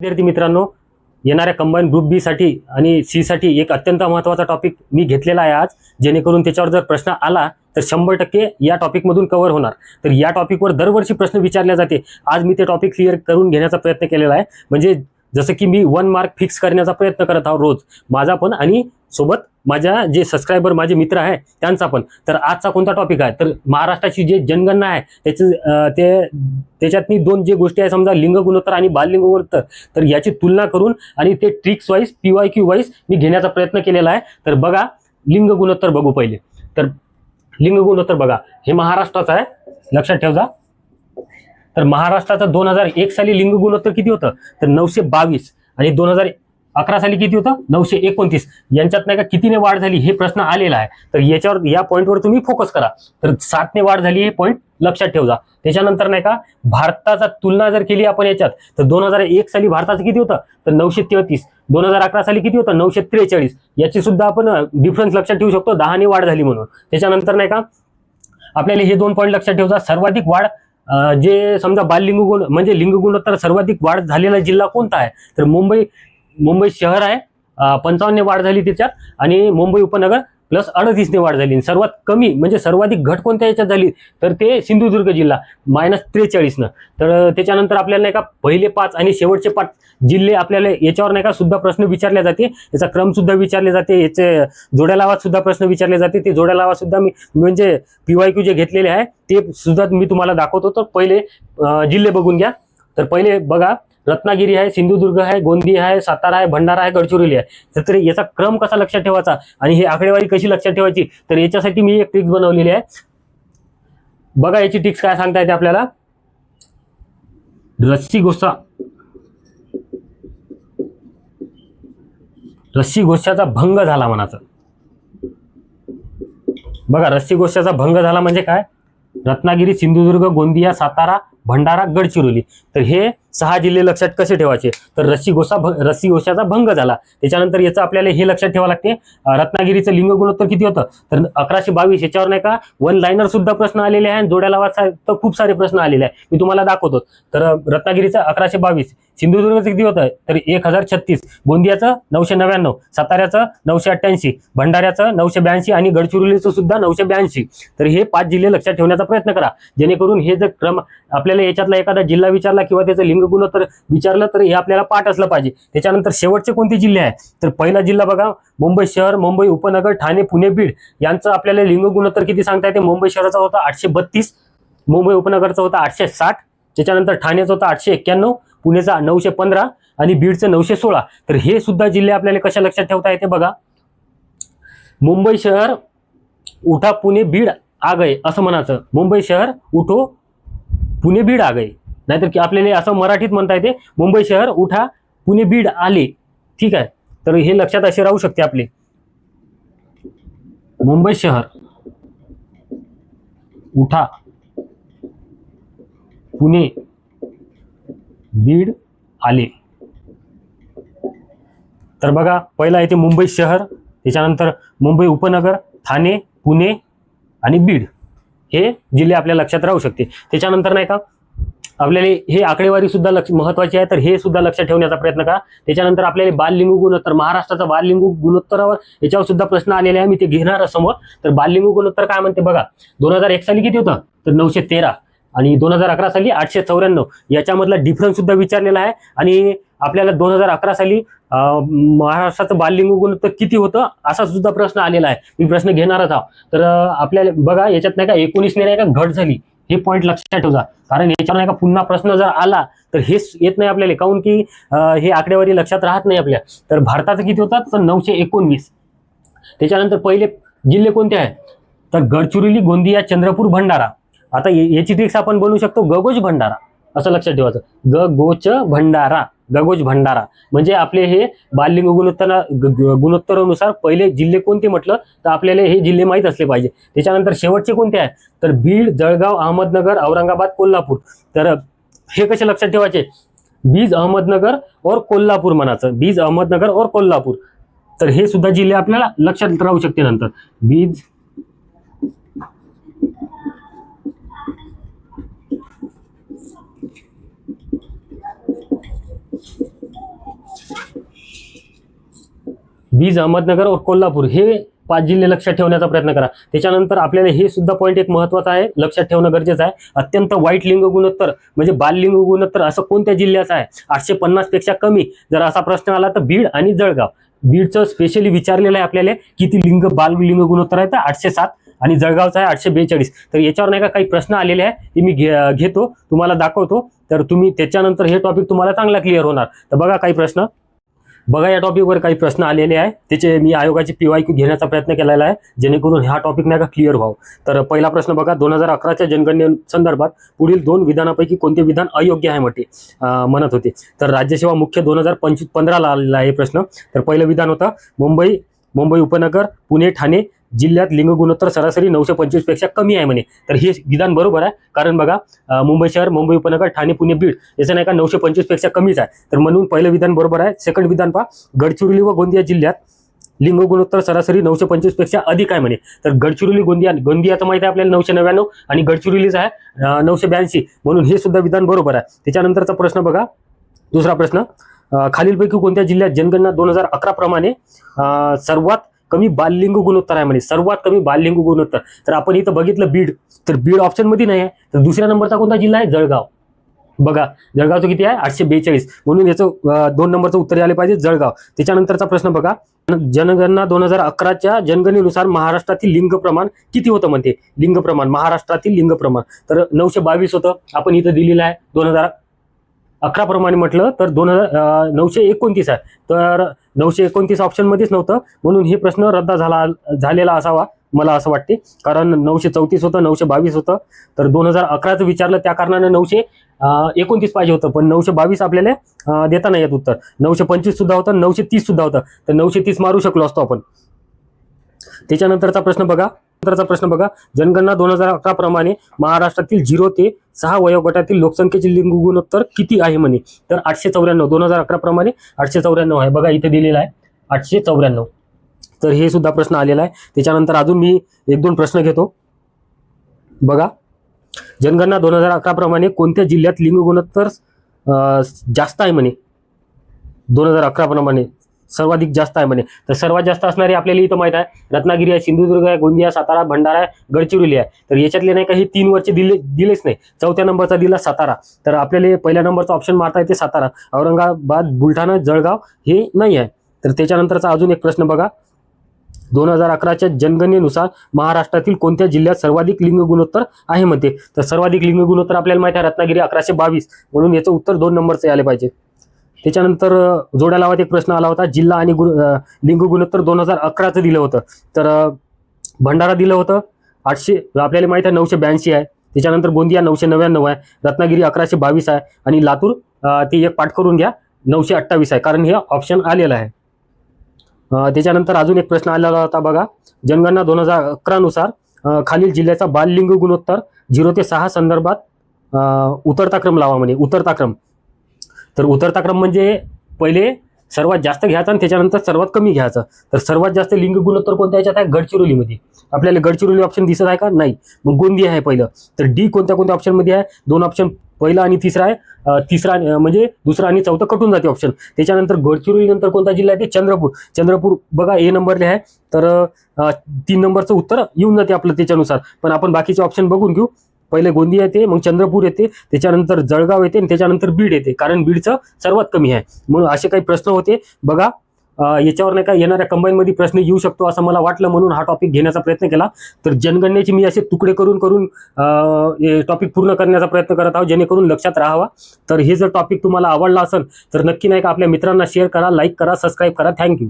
विद्यार्थी मित्रांनो येणाऱ्या कंबाईन ग्रुप बी साठी आणि सी साठी एक अत्यंत महत्त्वाचा टॉपिक मी घेतलेला आहे आज. जेणेकरून त्याच्यावर जर प्रश्न आला तर शंभर टक्के या टॉपिकमधून कव्हर होणार. तर या टॉपिकवर दरवर्षी प्रश्न विचारले जाते. आज मी ते टॉपिक क्लिअर करून घेण्याचा प्रयत्न केलेला आहे. म्हणजे जसं की मी वन मार्क फिक्स करण्याचा प्रयत्न करत आहोत रोज. माझा पण आणि सोबत माझ्या जे सबस्क्रायबर माझे मित्र आहे त्यांचा पण. तर आजचा कोणता टॉपिक आहे? तर महाराष्ट्राची जे जनगणना आहे त्याचे ते त्याच्यात मी दोन जे गोष्टी आहे समजा लिंग गुणोत्तर आणि बाललिंग गुणोत्तर तर याची तुलना करून आणि ते tricks wise P Y Q wise मी घेण्याचा प्रयत्न केलेला आहे. तर बघा लिंग गुणोत्तर बघू पहिले. तर लिंग गुणोत्तर बघा हे महाराष्ट्राचं आहे. लक्षात ठेवजा. तर महाराष्ट्राचं दोन हजार एक साली लिंग गुणोत्तर किती होतं? तर नऊशे बावीस. आणि दोन हजार अकरा साली किती होतं? नऊशे एकोणतीस. यांच्यात नाही का कितीने वाढ झाली हे प्रश्न आलेला आहे. तर याच्यावर या पॉईंटवर तुम्ही फोकस करा. तर सातने वाढ झाली हे पॉईंट लक्षात ठेवजा. त्याच्यानंतर नाही का भारताचा तुलना जर केली आपण याच्यात तर दोन हजार एक साली भारताचं किती होतं? तर नऊशे तेहतीस. दोन हजार अकरा साली किती होतं? नऊशे त्रेचाळीस. याची सुद्धा आपण डिफरन्स लक्षात ठेवू शकतो. दहाने वाढ झाली म्हणून. त्याच्यानंतर नाही का आपल्याला हे दोन पॉईंट लक्षात ठेवजा. सर्वाधिक वाढ जे समजा बाललिंग गुण म्हणजे लिंग गुणोत्तर सर्वाधिक वाढ झालेला जिल्हा कोणता आहे? तर मुंबई मुंबई शहर आहे. पंचावन्नने वाढ झाली त्याच्यात आणि मुंबई उपनगर प्लस अडतीसने वाढ झाली. आणि सर्वात कमी म्हणजे सर्वाधिक घट कोणत्या याच्यात झाली? तर ते सिंधुदुर्ग जिल्हा मायनस त्रेचाळीसनं. तर त्याच्यानंतर आपल्याला नाही का पहिले पाच आणि शेवटचे पाच जिल्हे आपल्याला याच्यावर नाही का सुद्धा प्रश्न विचारले जाते. याचा क्रम सुद्धा विचारले जाते. याचे जोड्या लावात सुद्धा प्रश्न विचारले जाते. ते जोड्या लावात सुद्धा मी म्हणजे पीवाय क्यू जे घेतलेले आहे ते सुद्धा मी तुम्हाला दाखवतो. तर पहिले जिल्हे बघून घ्या. तर पहिले बघा रत्नागिरी आहे सिंधुदुर्ग आहे गोंदी आहे सातारा आहे भंडारा आहे गडचिरोली आहे. तर याचा क्रम कसा लक्षात ठेवायचा आणि ही आकडेवारी कशी लक्षात ठेवायची? तर याच्यासाठी मी एक ट्रिक्स बनवलेली आहे. बघा याची ट्रिक्स काय सांगता येते आपल्याला. रस्सी गोसा रस्सी गोष्याचा भंग झाला म्हणाचा बघा रस्सी गोष्याचा भंग झाला म्हणजे काय? रत्नागिरी सिंधुदुर्ग गोंदिया सातारा भंडारा गडचिरोली. तर हे सहा जिल्हे लक्षात कसे ठेवायचे? तर रस्सी गोसा भ- रस्सी गोशाचा भंग झाला. त्याच्यानंतर याचं आपल्याला हे लक्षात ठेवावं लागते. रत्नागिरीचं लिंग गुणोत्तर किती होतं? तर अकराशे बावीस याच्यावर नाही का? वन लाईनर सुद्धा प्रश्न आलेले आहे आणि जोड्या लावाचा तर खूप सारे प्रश्न आलेले आहे मी तुम्हाला दाखवतो. तर रत्नागिरीचं अकराशे बावीस सिंधुदुर्गचं किती होतं? तर एक हजार छत्तीस गोंदियाचं नऊशे नव्याण्णव साताऱ्याचं नऊशे अठ्ठ्याऐंशी भंडाऱ्याचं नऊशे ब्याऐंशी आणि गडचिरोलीचं सुद्धा नऊशे ब्याऐंशी. तर हे पाच जिल्हे लक्षात ठेवण्याचा प्रयत्न करा. जेणेकरून हे जर क्रम आपल्याला याच्यातला एखादा जिल्हा विचारला किंवा त्याचं लिंग गुणोत्तर विचारलं तर हे आपल्याला पाठ असलं पाहिजे. त्याच्यानंतर शेवटचे कोणते जिल्हे आहे तर पहिला जिल्हा बघा मुंबई शहर मुंबई उपनगर ठाणे पुणे बीड. यांचं आपल्याला लिंग गुणोत्तर किती सांगता येते? मुंबई शहराचा होता आठशे बत्तीस मुंबई उपनगरचा होता आठशे साठ त्याच्यानंतर ठाण्याचा होता आठशे एक्क्याण्णव पुणेचा नऊशे पंधरा आणि बीडचं नऊशे सोळा. तर हे सुद्धा जिल्हे आपल्याला कशा लक्षात ठेवता येते बघा? मुंबई शहर उठा पुणे बीड आगय असं म्हणायचं. मुंबई शहर उठो पुणे बीड आगय. नाहीतर की आपल्याला असं मराठीत म्हणता येते मुंबई शहर उठा पुणे बीड आले. ठीक आहे? तर हे लक्षात असे राहू शकते आपले. मुंबई शहर उठा पुणे बीड आले. तर बघा पहिला येते मुंबई शहर त्याच्यानंतर मुंबई उपनगर ठाणे पुणे आणि बीड. हे जिल्हे आपल्या लक्षात राहू शकते. त्याच्यानंतर नाही का आपल्याला हे आकडेवारी सुद्धा लक्ष महत्वाची आहे तर हे सुद्धा लक्षात ठेवण्याचा प्रयत्न करा. त्याच्यानंतर आपल्याला बाललिंग गुणोत्तर महाराष्ट्राचा बाललिंग गुणोत्तरावर याच्यावर सुद्धा प्रश्न आलेले आहे. मी ते घेणार समोर. तर बाललिंग गुणोत्तर काय म्हणते बघा दोन हजार एक साली किती होतं? तर नऊशे तेरा आणि दोन हजार अकरा साली आठशे चौऱ्याण्णव. याच्यामधला डिफरन्स सुद्धा विचारलेला आहे. आणि आपल्याला दोन हजार अकरा साली महाराष्ट्राचं बाललिंग गुणोत्तर किती होतं? असा सुद्धा प्रश्न आलेला आहे. मी प्रश्न घेणारच आहोत तर आपल्याला बघा याच्यात नाही का एकोणीसने नाही का घट झाली. हे पॉईंट लक्षात ठेवा कारण याच्यावर नाही का पुन्हा प्रश्न जर आला तर हेच येत नाही आपल्याला. काहून की हे आकडेवारी लक्षात राहत नाही आपल्या. तर भारताचं किती होतं तर नऊशे एकोणवीस. त्याच्यानंतर पहिले जिल्हे कोणते आहेत? तर गडचिरोली गोंदिया चंद्रपूर भंडारा. आता याची ट्रिक्स आपण बनवू शकतो. गगोज भंडारा. असं लक्षात ठेवायचं. ग गोच भंडारा गगोज भंडारा. म्हणजे आपले हे बाललिंग गुणोत्तर ग- गुणोत्तरानुसार पहिले जिल्हे कोणते म्हटलं? तर आपल्याला हे जिल्हे माहीत असले पाहिजे. त्याच्यानंतर शेवटचे कोणते आहे? तर बीड जळगाव अहमदनगर औरंगाबाद कोल्हापूर. तर हे कसे लक्षात ठेवायचे? बीज अहमदनगर और कोल्हापूर म्हणायचं. बीज अहमदनगर और कोल्हापूर. तर हे सुद्धा जिल्हे आपल्याला लक्षात राहू शकते नंतर. बीज बीज अहमदनगर और कोल्हापूर हे पाच जिल्हे लक्षात ठेवण्याचा प्रयत्न करा. त्याच्यानंतर आपल्याला हे सुद्धा पॉईंट एक महत्त्वाचा आहे लक्षात ठेवणं गरजेचं आहे. अत्यंत वाईट लिंग गुणोत्तर म्हणजे बाल लिंग गुणोत्तर असं कोणत्या जिल्ह्याचं आहे? आठशे पन्नासपेक्षा कमी. जर असा प्रश्न आला तर बीड आणि जळगाव. बीडचं स्पेशली विचारलेलं आहे आपल्याला किती लिंग बाल लिंग गुणोत्तर आहे तर आठशे सात आणि जळगावचा आहे आठशे बेचाळीस. तर याच्यावर नाही का काही प्रश्न आलेले आहे ते मी घे घेतो तुम्हाला दाखवतो. तर तुम्ही त्याच्यानंतर हे टॉपिक तुम्हाला चांगला क्लिअर होणार. तर बघा काही प्रश्न. बघा या टॉपिकवर काही प्रश्न आलेले आहे. त्याचे मी आयोगाची पीवाय क्यू घेण्याचा प्रयत्न केलेला आहे जेणेकरून हा टॉपिक नाही का क्लिअर व्हावं. तर पहिला प्रश्न बघा दोन हजार अकराच्या जनगणने संदर्भात पुढील दोन विधानापैकी कोणते विधान अयोग्य आहे म्हटले म्हणत होते. तर राज्यसेवा मुख्य दोन हजार पंचवीस पंधराला आलेला आहे प्रश्न. तर पहिलं विधान होतं मुंबई मुंबई उपनगर पुणे ठाणे जिल्ह्यात लिंग गुणोत्तर सरासरी नऊशे पंचवीसपेक्षा कमी आहे म्हणे. तर हे विधान बरोबर आहे. कारण बघा मुंबई शहर मुंबई उपनगर ठाणे पुणे बीड याचं नाही का नऊशे पंचवीसपेक्षा कमीच आहे. तर म्हणून पहिलं विधान बरोबर आहे. सेकंड विधान पहा. गडचिरोली व गोंदिया जिल्ह्यात लिंग गुणोत्तर सरासरी नऊशे पंचवीसपेक्षा अधिक आहे म्हणे. तर गडचिरोली गोंदिया गोंदियाचं माहिती आहे आपल्याला नऊशे नव्याण्णव आणि गडचिरोलीचं आहे नऊशे ब्याऐंशी. म्हणून हे सुद्धा विधान बरोबर आहे. त्याच्यानंतरचा प्रश्न बघा. दुसरा प्रश्न. खालीलपैकी कोणत्या जिल्ह्यात जनगणना दोन हजार अकरा प्रमाणे सर्वात कमी बाललिंग गुणोत्तर आहे म्हणे सर्वात कमी बाललिंग गुणोत्तर. तर आपण इथं बघितलं बीड तर बीड ऑप्शनमध्ये नाही आहे. तर दुसऱ्या नंबरचा कोणता जिल्हा आहे? जळगाव. बघा जळगावचं किती आहे? आठशे बेचाळीस. म्हणून याचं दोन नंबरचं उत्तर आले पाहिजे जळगाव. त्याच्यानंतरचा प्रश्न बघा. जनगणना दोन हजार अकराच्या जनगणनेनुसार महाराष्ट्रातील लिंग प्रमाण किती होतं म्हणते? लिंग प्रमाण महाराष्ट्रातील लिंग प्रमाण. तर नऊशे बावीस होतं. आपण इथं दिलेलं आहे दोन हजार अकरा प्रमाणे म्हटलं तर दोन हजार नऊशे एकोणतीस आहे. तर नऊशे एकोणतीस ऑप्शनमध्येच नव्हतं. म्हणून हे प्रश्न रद्द झाला झालेला असावा मला असं वाटते. कारण नऊशे चौतीस होतं नऊशे बावीस होतं. तर दोन हजार अकराचं विचारलं त्या कारणाने नऊशे एकोणतीस पाहिजे होतं. पण नऊशे बावीस आपल्याला देता नाही येत उत्तर. नऊशे पंचवीस सुद्धा होतं नऊशे तीस सुद्धा होतं. तर नऊशे तीस मारू शकलो असतो आपण. त्याच्यानंतरचा प्रश्न बघा. नंतरचा प्रश्न बघा. जनगणना दोन हजार अकरा प्रमाणे महाराष्ट्रातील झिरो ते सहा वयोगटातील लोकसंख्येचे लिंग गुणोत्तर किती आहे म्हणे? तर आठशे चौऱ्याण्णव दोन हजार अकरा प्रमाणे आठशे चौऱ्याण्णव आहे. बघा इथे दिलेला आहे. आठशे चौऱ्याण्णव. तर हे सुद्धा प्रश्न आलेला आहे. त्याच्यानंतर अजून मी एक दोन प्रश्न घेतो. बघा. जनगणना दोन हजार अकरा प्रमाणे कोणत्या जिल्ह्यात लिंग गुणोत्तर जास्त आहे म्हणे? दोन हजार अकरा प्रमाणे. सर्वाधिक जास्त आहे म्हणे. तर सर्वात जास्त असणारी आपल्याला इथं माहीत आहे रत्नागिरी आहे सिंधुदुर्ग आहे गोंदिया सातारा भंडारा आहे गडचिरोली आहे. तर याच्यातले नाही का हे तीन वरचे दिले दिलेच नाही. चौथ्या नंबरचा दिला सातारा. तर आपल्याला पहिल्या नंबरचा ऑप्शन मारता येते सातारा. औरंगाबाद बुलढाणा जळगाव हे नाही आहे. तर त्याच्यानंतरचा अजून एक प्रश्न बघा. दोन हजार अकराच्या जनगणनेनुसार महाराष्ट्रातील कोणत्या जिल्ह्यात सर्वाधिक लिंग गुणोत्तर आहे म्हणते? तर सर्वाधिक लिंग गुणोत्तर आपल्याला माहिती आहे रत्नागिरी अकराशे बावीस. म्हणून याचं उत्तर दोन नंबरचं आले पाहिजे. त्याच्यानंतर जोड्या लावात एक प्रश्न आला होता. जिल्हा आणि गु लिंग गुणोत्तर दोन हजार अकराचं दिलं होतं. तर भंडारा दिलं होतं. आठशे आपल्याला माहिती आहे नऊशे ब्याऐंशी आहे. त्याच्यानंतर गोंदिया नऊशे नव्याण्णव आहे. रत्नागिरी अकराशे बावीस आहे. आणि लातूर ती ते एक पाठ करून घ्या. नऊशे अठ्ठावीस आहे. कारण हे ऑप्शन आलेलं आहे. त्याच्यानंतर अजून एक प्रश्न आलेला होता बघा. जनगणना दोन हजार अकरानुसार खालील जिल्ह्याचा बाललिंग गुणोत्तर झिरो ते सहा संदर्भात उतरता क्रम लावा म्हणे. उतरता क्रम. तर उतरता क्रम म्हणजे पहिले सर्वात जास्त घ्यायचा आणि त्याच्यानंतर सर्वात कमी घ्यायचं. तर सर्वात जास्त लिंग गुणोत्तर कोणत्या याच्यात आहे? गडचिरोलीमध्ये. आपल्याला गडचिरोली ऑप्शन दिसत आहे का? नाही. मग गोंदिया आहे पहिलं. तर डी कोणत्या कोणत्या ऑप्शनमध्ये आहे? दोन ऑप्शन पहिला आणि तिसरा आहे. तिसरा म्हणजे दुसरा आणि चौथं कटून जाते ऑप्शन त्याच्यानंतर गडचिरोली नंतर कोणता जिल्हा आहे? ते चंद्रपूर. चंद्रपूर बघा ए नंबरले आहे. तर तीन नंबरचं उत्तर येऊन जाते आपलं त्याच्यानुसार. पण आपण बाकीचे ऑप्शन बघून घेऊ. पहिले गोंदिया येते मग चंद्रपूर येते त्याच्यानंतर जळगाव येते आणि त्याच्यानंतर बीड येते कारण बीडचं सर्वात कमी आहे. म्हणून असे काही प्रश्न होते. बघा याच्यावर नाही का येणाऱ्या कंबाईनमध्ये प्रश्न येऊ शकतो असं मला वाटलं म्हणून हा टॉपिक घेण्याचा प्रयत्न केला. तर जनगणनेचे मी असे तुकडे करून करून टॉपिक पूर्ण करण्याचा प्रयत्न करत आहोत जेणेकरून लक्षात राहावा. तर हे जर टॉपिक तुम्हाला आवडला असेल तर नक्की नाही का आपल्या मित्रांना शेअर करा लाईक करा सबस्क्राईब करा. थँक्यू